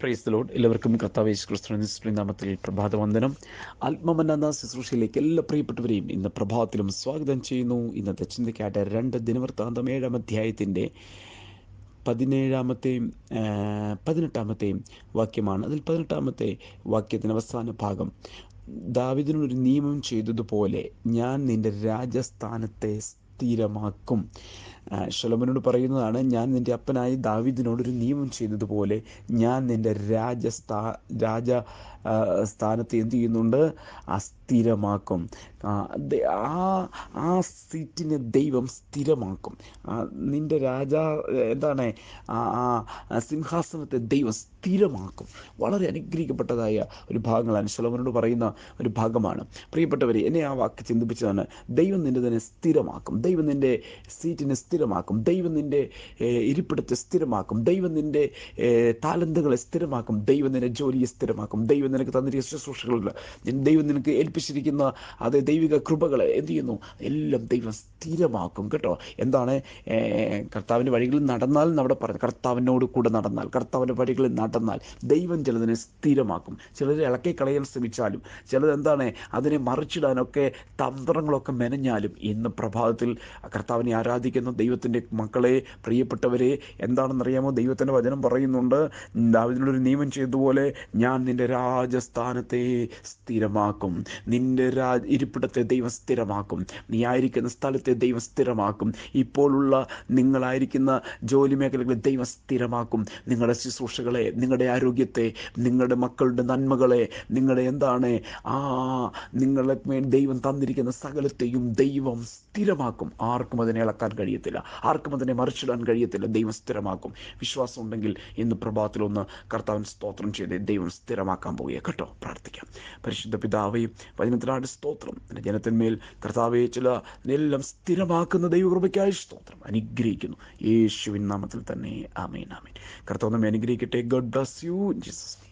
Price load എല്ലാവർക്കും കർത്താവേശ് ക്രിസ്തു നാമത്തിൽ പ്രഭാതവന്ദനം. ആത്മമന്ന ശുശ്രൂഷയിലേക്ക് എല്ലാ പ്രിയപ്പെട്ടവരെയും ഇന്ന് പ്രഭാതത്തിലും സ്വാഗതം ചെയ്യുന്നു. ഇന്നത്തെ ചിന്തയ്ക്കായിട്ട് രണ്ട് ദിനവൃത്താന്തം ഏഴാം അധ്യായത്തിന്റെ പതിനേഴാമത്തെയും പതിനെട്ടാമത്തെയും വാക്യമാണ്. അതിൽ പതിനെട്ടാമത്തെ വാക്യത്തിന്റെ അവസാന ഭാഗം. ദാവിദിനൊരു നിയമം ചെയ്തതുപോലെ ഞാൻ നിന്റെ രാജസ്ഥാനത്തെ സ്ഥിരമാക്കും. ആ, ശലോമോനോട് പറയുന്നതാണ് ഞാൻ നിന്റെ അപ്പനായി ദാവീദിനോടൊരു നിയമം ചെയ്തതുപോലെ ഞാൻ നിന്റെ രാജസ്ഥാ രാജ സ്ഥാനത്ത് എന്ത് ചെയ്യുന്നുണ്ട്? അസ്ഥിരമാക്കും. ആ ആ സീറ്റിനെ ദൈവം സ്ഥിരമാക്കും. നിന്റെ രാജ എന്താണ്? ആ സിംഹാസനത്തെ ദൈവം സ്ഥിരമാക്കും. വളരെ അനുഗ്രഹിക്കപ്പെട്ടതായ ഒരു ഭാഗങ്ങളാണ് ശലോമനോട് പറയുന്ന ഒരു ഭാഗമാണ്. പ്രിയപ്പെട്ടവരെ എന്നെ ആ വാക്ക് ചിന്തിപ്പിച്ചതാണ്. ദൈവം നിന്റെ തന്നെ സ്ഥിരമാക്കും. ദൈവം നിന്റെ സീറ്റിനെ സ്ഥിരമാക്കും. ദൈവം നിന്റെ ഇരിപ്പിടത്തെ സ്ഥിരമാക്കും. ദൈവം ഏഹ്, താലന്തുകളെ സ്ഥിരമാക്കും. ദൈവം നിന്റെ ജോലിയെ സ്ഥിരമാക്കും. ദൈവം നിനക്ക് തന്നിരിക്കുന്ന ശുശ്രൂഷകളുണ്ട് ദൈവം നിനക്ക് ഏൽപ്പിച്ചിരിക്കുന്ന അതേ ദൈവിക കൃപകളെ എന്ത് ചെയ്യുന്നു? എല്ലാം ദൈവം സ്ഥിരമാക്കും കേട്ടോ. എന്താണ്? കർത്താവിന്റെ വഴികളിൽ നടന്നാൽ അവിടെ പറഞ്ഞു കർത്താവിനോട് കൂടെ നടന്നാൽ കർത്താവിന്റെ വഴികളിൽ നടന്നാൽ ദൈവം ചിലതിനെ സ്ഥിരമാക്കും. ചിലർ ഇളക്കി കളയാൻ ശ്രമിച്ചാലും ചിലത് എന്താണ്? അതിനെ മറിച്ചിടാനൊക്കെ തന്ത്രങ്ങളൊക്കെ മെനഞ്ഞാലും ഇന്ന് പ്രഭാതത്തിൽ കർത്താവിനെ ആരാധിക്കുന്ന ദൈവത്തിന്റെ മക്കളെ പ്രിയപ്പെട്ടവരെ എന്താണെന്നറിയാമോ? ദൈവത്തിന്റെ വചനം പറയുന്നുണ്ട് ദാവിദിനോടൊരു നിയമം ചെയ്തതുപോലെ ഞാൻ നിന്റെ രാജസ്ഥാനത്തെ സ്ഥിരമാക്കും. നിന്റെ രാ ഇരിപ്പിടത്തെ ദൈവം സ്ഥിരമാക്കും. നീ ആയിരിക്കുന്ന സ്ഥലത്തെ ദൈവം സ്ഥിരമാക്കും. ഇപ്പോഴുള്ള നിങ്ങളായിരിക്കുന്ന ജോലി മേഖലകളെ ദൈവം സ്ഥിരമാക്കും. നിങ്ങളുടെ ശുശ്രൂഷകളെ നിങ്ങളുടെ ആരോഗ്യത്തെ നിങ്ങളുടെ മക്കളുടെ നന്മകളെ നിങ്ങളുടെ എന്താണ്? ആ നിങ്ങളെ ദൈവം തന്നിരിക്കുന്ന സകലത്തെയും ദൈവം സ്ഥിരമാക്കും. ആർക്കും അതിനെ ഇളക്കാൻ കഴിയത്തില്ല. ആർക്കും അതിനെ മറിച്ചിടാൻ കഴിയത്തില്ല. ദൈവം സ്ഥിരമാക്കും. വിശ്വാസം ഉണ്ടെങ്കിൽ ഇന്ന് പ്രഭാതത്തിൽ ഒന്ന് കർത്താവിൻ സ്തോത്രം ചെയ്ത് ദൈവം സ്ഥിരമാക്കാൻ പോവുക കേട്ടോ പ്രാർത്ഥിക്കാം. പരിശുദ്ധ പിതാവേയും വചനത്തിനാട് സ്തോത്രം. എന്റെ ജനത്തിന്മേൽ കർത്താവെ ചില എല്ലാം സ്ഥിരമാക്കുന്ന ദൈവകൃപയ്ക്കായി സ്തോത്രം. അനുഗ്രഹിക്കുന്നു. യേശുവിൻ നാമത്തിൽ തന്നെ. ആമേൻ ആമേൻ. കർത്താവ് നമ്മെ അനുഗ്രഹിക്കട്ടെ. God bless you Jesus